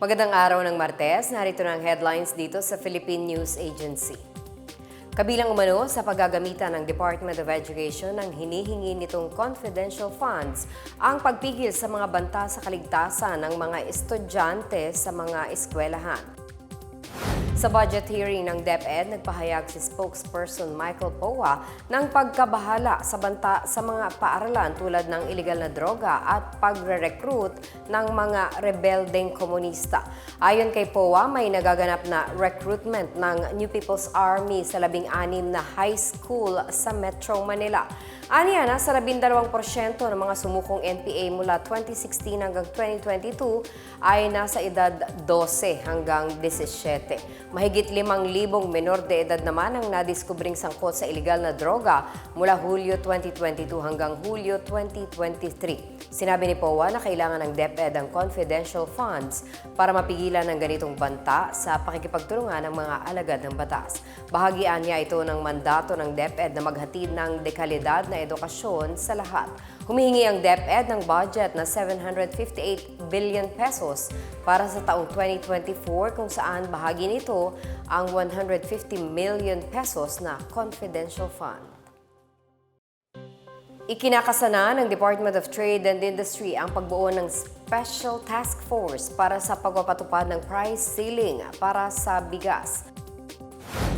Magandang araw ng Martes, narito na ang headlines dito sa Philippine News Agency. Kabilang umano sa paggagamitan ng Department of Education ng hinihingi nitong confidential funds ang pagpigil sa mga banta sa kaligtasan ng mga estudyante sa mga eskwelahan. Sa budget hearing ng DepEd, nagpahayag si spokesperson Michael Poa ng pagkabahala sa banta sa mga paaralan tulad ng iligal na droga at pagre-recruit ng mga rebeldeng komunista. Ayon kay Poa, may nagaganap na recruitment ng New People's Army sa labing-anim na high school sa Metro Manila. Aniya, nasa 12% ng mga sumukong NPA mula 2016 hanggang 2022 ay nasa edad 12 hanggang 17. Mahigit 5,000 menor de edad naman ang nadiskubring sangkot sa ilegal na droga mula Hulyo 2022 hanggang Hulyo 2023. Sinabi ni POA na kailangan ng DepEd ang confidential funds para mapigilan ng ganitong banta sa pakikipagtulungan ng mga alagad ng batas. Bahagian niya ito ng mandato ng DepEd na maghatid ng dekalidad na edukasyon sa lahat. Humihingi ang DepEd ng budget na 758 billion pesos para sa taong 2024 kung saan bahagi nito ang 150 million pesos na confidential fund. Ikinakasana ng Department of Trade and Industry ang pagbuo ng Special Task Force para sa pagpapatupad ng price ceiling para sa bigas.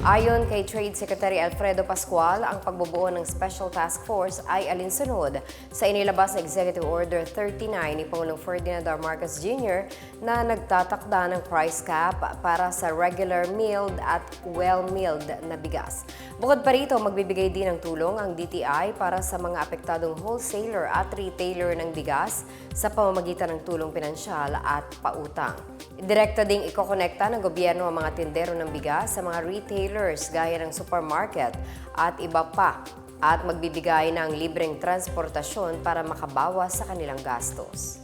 Ayon kay Trade Secretary Alfredo Pascual, ang pagbubuo ng Special Task Force ay alinsunod sa inilabas na Executive Order 39 ni Pangulong Ferdinand R. Marcos Jr. na nagtatakda ng price cap para sa regular milled at well-milled na bigas. Bukod pa rito, magbibigay din ng tulong ang DTI para sa mga apektadong wholesaler at retailer ng bigas sa pamamagitan ng tulong pinansyal at pautang. Direkta ding ikokonekta ng gobyerno ang mga tindero ng bigas sa mga retailers gaya ng supermarket at iba pa at magbibigay ng libreng transportasyon para makabawas sa kanilang gastos.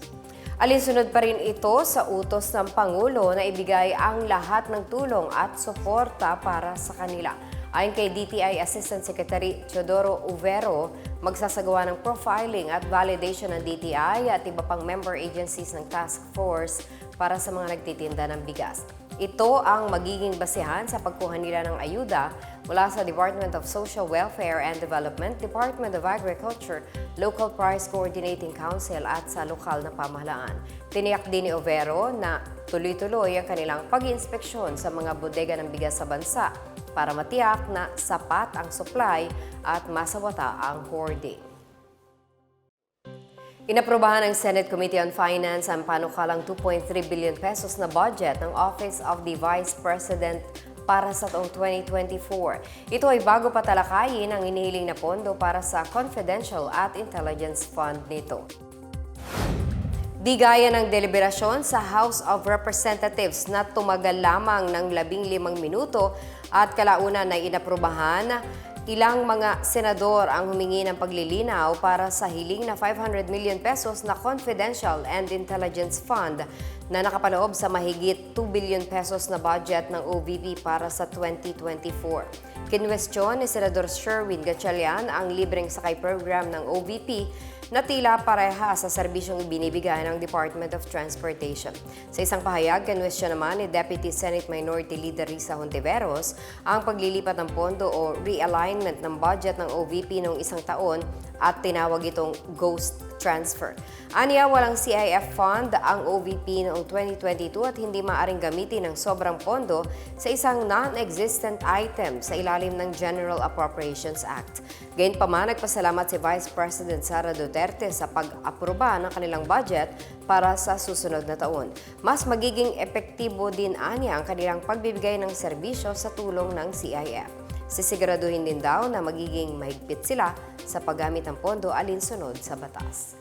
Alinsunod pa rin ito sa utos ng Pangulo na ibigay ang lahat ng tulong at suporta para sa kanila. Ayon kay DTI Assistant Secretary Teodoro Uvero, magsasagawa ng profiling at validation ng DTI at iba pang member agencies ng task force para sa mga nagtitinda ng bigas. Ito ang magiging basehan sa pagkuha nila ng ayuda mula sa Department of Social Welfare and Development, Department of Agriculture, Local Price Coordinating Council at sa lokal na pamahalaan. Tiniyak din ni Overo na tuloy-tuloy ang kanilang pag-inspeksyon sa mga bodega ng bigas sa bansa para matiyak na sapat ang supply at masawata ang hoarding. Inaprobahan ng Senate Committee on Finance ang panukalang 2.3 billion pesos na budget ng Office of the Vice President para sa taong 2024. Ito ay bago patalakayin ang inihiling na pondo para sa confidential at intelligence fund nito. Di gaya ng deliberasyon sa House of Representatives na tumagal lamang ng 15 minuto at kalaunan ay inaprubahan Ilang mga senador ang humingi ng paglilinaw para sa hiling na 500 million pesos na confidential and intelligence fund na nakapaloob sa mahigit 2 billion pesos na budget ng OVP para sa 2024. Kinwestiyon ni Senador Sherwin Gatchalian ang libreng sakay program ng OVP na tila pareha sa serbisyong binibigay ng Department of Transportation. Sa isang pahayag, kinwestiyon naman ni Deputy Senate Minority Leader Risa Hontiveros ang paglilipat ng pondo o realignment ng budget ng OVP noong isang taon at tinawag itong ghost transfer. Aniya, walang CIF fund ang OVP noong 2022 at hindi maaring gamitin ng sobrang pondo sa isang non-existent item sa ilalim ng General Appropriations Act. Gayunpaman, nagpasalamat si Vice President Sara Duterte sa pag-aproba ng kanilang budget para sa susunod na taon. Mas magiging epektibo din aniya ang kanilang pagbibigay ng serbisyo sa tulong ng CIF. Sisiguraduhin din daw na magiging mahigpit sila sa paggamit ng pondo alinsunod sa batas.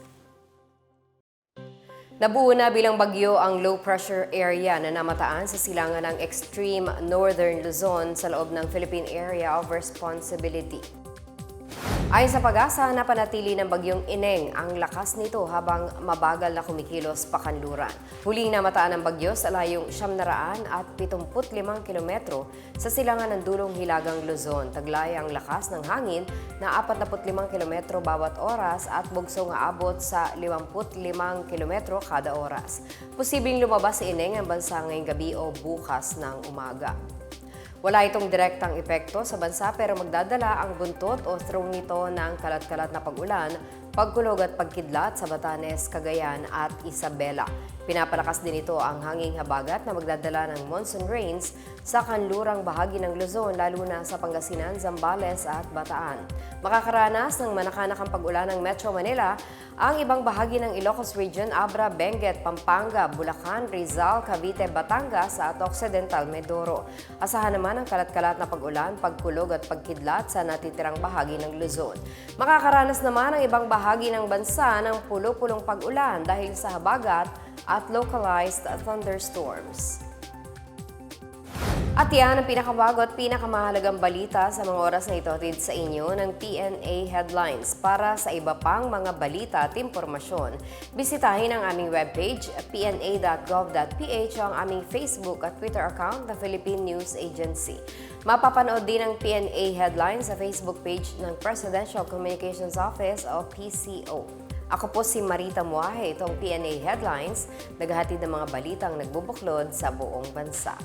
Nabuo na bilang bagyo ang low pressure area na namataan sa silangan ng extreme northern Luzon sa loob ng Philippine Area of Responsibility. Ayon sa pag-asa, napanatili ng bagyong Ineng ang lakas nito habang mabagal na kumikilos pakanluran. Huling namataan ng bagyo sa layong 700 at 75 kilometro sa silangan ng dulong Hilagang Luzon. Taglay ang lakas ng hangin na 45 kilometro bawat oras at bugso nga abot sa 55 kilometro kada oras. Posibleng lumabas sa Ineng ang bansa ngayong gabi o bukas ng umaga. Wala itong direktang epekto sa bansa pero magdadala ang buntot o throng nito ng kalat-kalat na pag-ulan, pagkulog at pagkidlat sa Batanes, Cagayan at Isabela. Pinapalakas din ito ang hanging habagat na magdadala ng monsoon rains sa kanlurang bahagi ng Luzon lalo na sa Pangasinan, Zambales at Bataan. Makakaranas ng manakanakang pag-ulan ng Metro Manila ang ibang bahagi ng Ilocos Region, Abra, Benguet, Pampanga, Bulacan, Rizal, Cavite, Batangas at Occidental Mindoro. Asahan naman ang kalat-kalat na pag-ulan, pagkulog at pagkidlat sa natitirang bahagi ng Luzon. Makakaranas naman ang ibang bahagi ng bansa ng pulo-pulong pag-ulan dahil sa habagat at localized thunderstorms. At yan ang pinakabago at pinakamahalagang balita sa mga oras na ito atid sa inyo ng PNA Headlines. Para sa iba pang mga balita at impormasyon, bisitahin ang aming webpage pna.gov.ph o ang aming Facebook at Twitter account, the Philippine News Agency. Mapapanood din ang PNA Headlines sa Facebook page ng Presidential Communications Office o PCO. Ako po si Marita Muahe, itong PNA Headlines, naghahatid ng mga balitang nagbubuklod sa buong bansa.